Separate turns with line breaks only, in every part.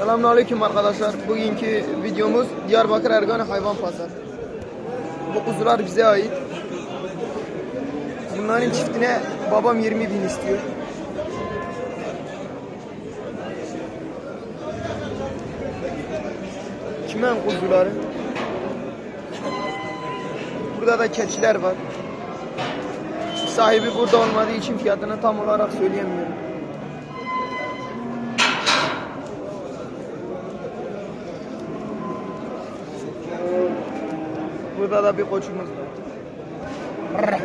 Selamünaleyküm arkadaşlar. Bugünkü videomuz Diyarbakır Ergane Hayvan Pazarı. Bu kuzular bize ait. Bunların çiftine babam 20 bin istiyor. Çimen kuzuları. Burada da keçiler var. Sahibi burada olmadığı için fiyatını tam olarak söyleyemiyorum. Burada da bir koçumuz var.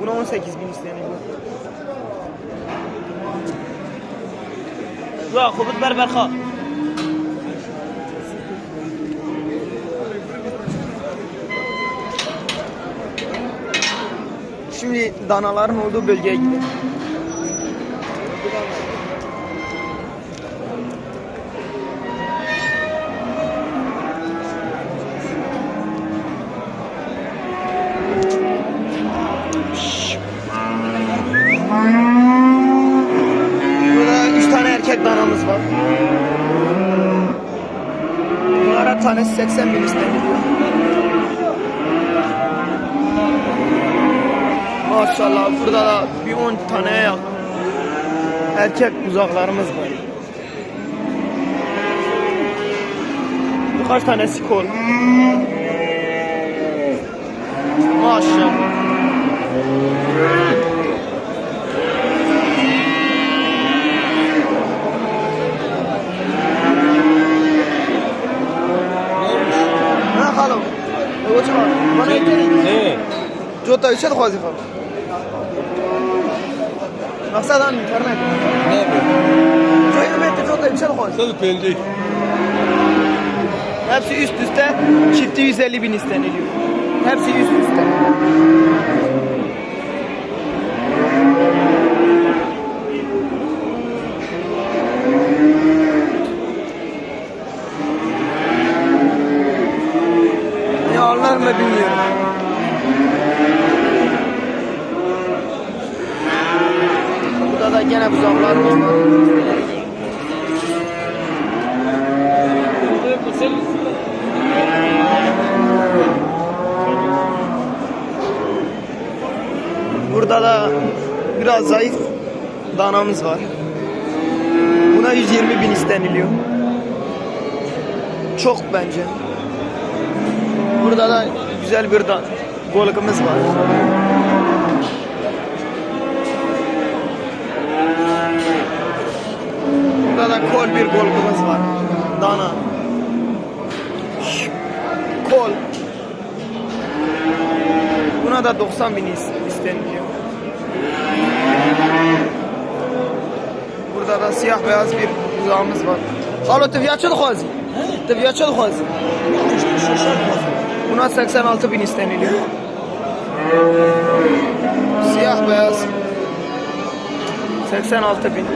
Buna 18 bin isteniyor.
Ya Kubut Berberha.
Şimdi danaların olduğu bölgeye gidelim. Tanesi 80 bin isteniyor. Maşallah burada da bir 10 taneye yakın erkek uzaklarımız var. Birkaç tanesi kol. Maşallah. Ne halim? O çağır. Bana yeter.
Ne?
جوتا چه خوازی خب مقصد هم اینترنت
Ne bu?
جایی میت جوتا چه خوازی
Nasıl pencek?
Hepsi üst üste çifti 150 bin isteniliyor. Hepsi üst üste. Ne alırlar mı bilmiyorum. Buzağlarımız var. Burada da biraz zayıf danamız var. Buna 120 bin isteniliyor. Çok bence. Burada da güzel bir dan golgımız var. Burada da Kol bir golgumuz var. Dana. Kol. Buna da 90 bin isteniliyor. Burada da siyah beyaz bir uzağımız var. Halo tıvyaçı dikhazi. Tıvyaçı dikhazi. Buna 86 bin isteniliyor. Siyah beyaz. 86 bin.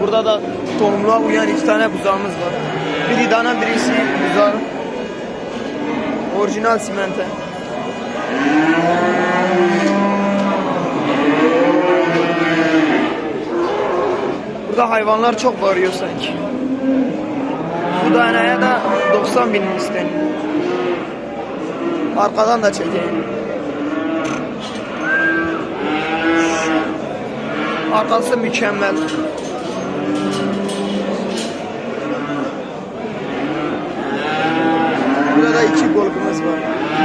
Burada da tohumluğa uyan iki tane buzağımız var. Biri dana birisi buzağı. Orijinal simente. Burada hayvanlar çok bağırıyor sanki. Bu danaya da 90 bin isteniyor. Arkadan da çekeyim. Arkası mükemmel. Burada da iki golgumuz var.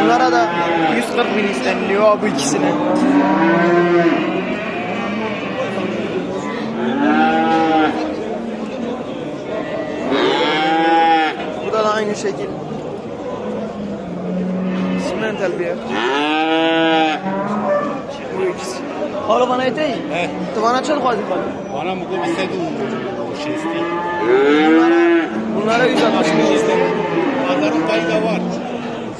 Bunlara da 140 bin isteniliyor bu ikisine. Burada da aynı şekil. Simental bir yer. Bu ikisi. Hala bana yeteyi.
He.
Tıvana çal kwazi falan.
Bana mı bu istediğin bu şey isteyeyim.
Bunlara,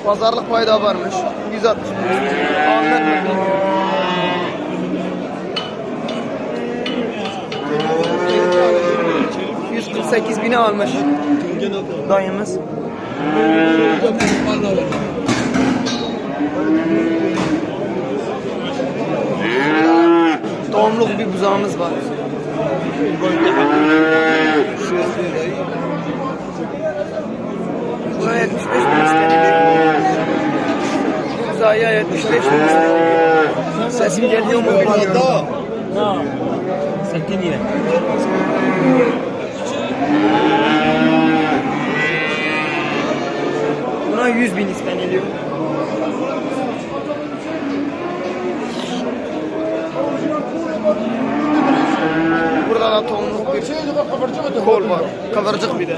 Pazarlık payı da varmış. 160 bin isteniyor. Alınır mı bilmiyorum. ...148 bini almış dayımız. Doğumluk bir buzağımız var. Buna 75 bin isteniliyor. Zaya 75 bin isteniliyor. Sesim geliyor mu bilmiyorum.
Da. Sakiniye.
Buna 100 bin isteniliyor. Burada da tonluk bir kol var. Kıvırcık bir de.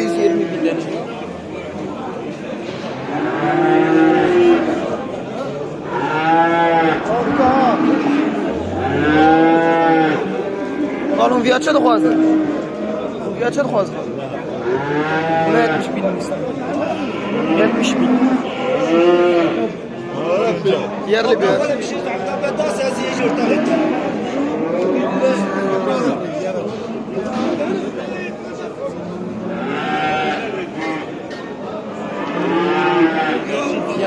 120 bin deniliyor. قالوا في اتشد خوازن في اتشد خوازن بuna 70 bin istedim. 70 bin. Yerli bir yer.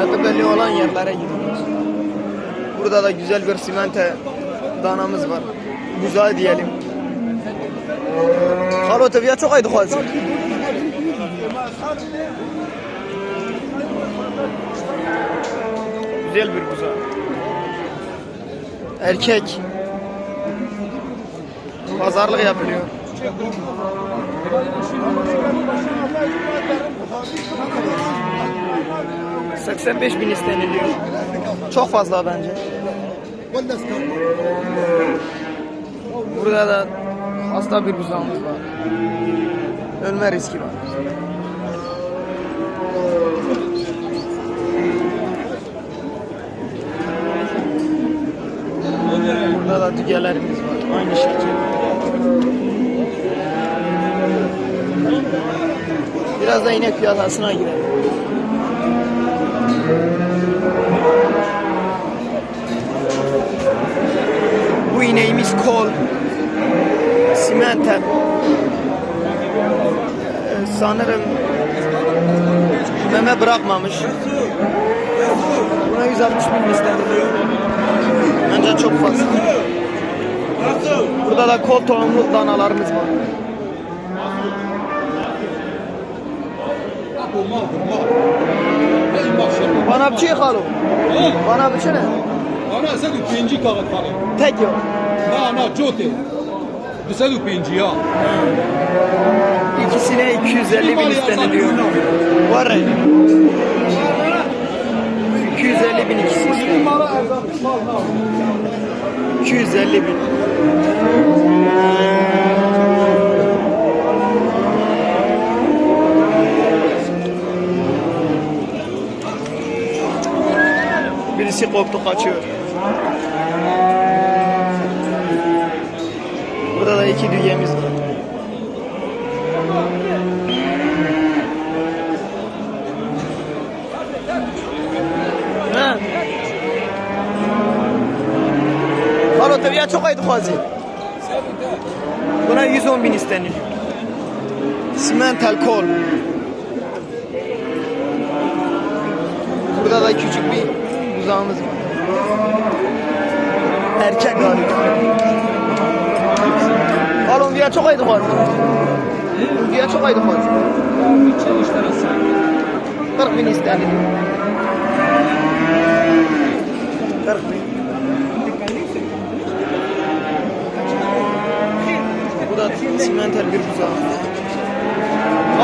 fiyatı belli olan yerlere gidiyoruz. Burada da güzel bir simente danamız var. Güzel diyelim. Халотовия чоқай духози. Güzel bir buza. Erkek. Pazarlık yapılıyor. ...85 bin isteniliyor. Çok fazla bence. Burada da hasta bir buzağımız var. Ölme riski var. Burada da dügelerimiz var. Aynı şekilde. Biraz da inek piyasasına girelim. Bu ineğimiz kol. Simenter. Ee, sanırım meme bırakmamış. Buna 160 bin isteniliyor. Bence çok fazla. Burada da kol tohumlu danalarımız var. Bana bir şey halı. Bana bir şey ne?
Ana sen ikinci kağıt falan.
Tek yok.
Na na çote. Sen ikinci ya.
İkisine 250 bin isteniliyor. Var ya. 250 bin ikisi isteniyor. 250 bin. Birisi koptu kaçıyor. Burada da iki düğemiz var. Tabii ya çok aydı fazla. Buna 110 bin isteniyor. Simental kol. Burada da küçük bir buzağımız var. Erkek galiba. Halo ya çok aydı fazla. Ya çok aydı fazla. 40 bin isteniyor. 40 bin. Bu da simental bir buzağı.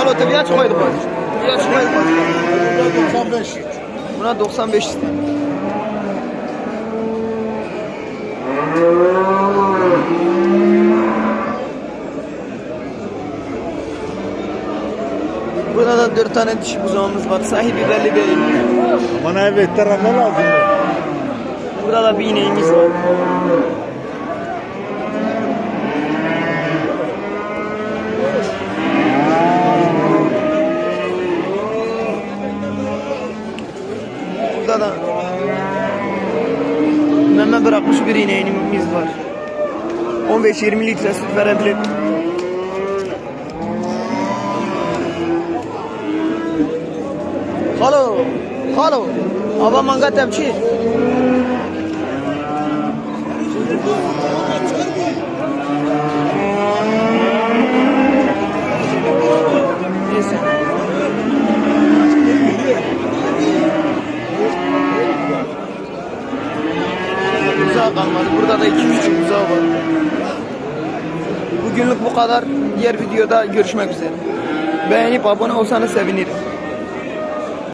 Alo tabii ya çok aydı aydı fazla.
95.
Buna 95 istedim. Burada da dört tane dişi buzağımız var. Sahibi belli değil.
Bana evet ne lazım?
Burada da bir ineğimiz var. Burada da meme bırakmış bir ineğimiz var. 15-20 litre süt verebilir. Halo, halo. Ava manga tepçi. Neyse. Uzağa kalmadı. Burada da iki küçük uzağı var. Bugünlük bu kadar. Diğer videoda görüşmek üzere. Beğenip abone olsanız sevinirim.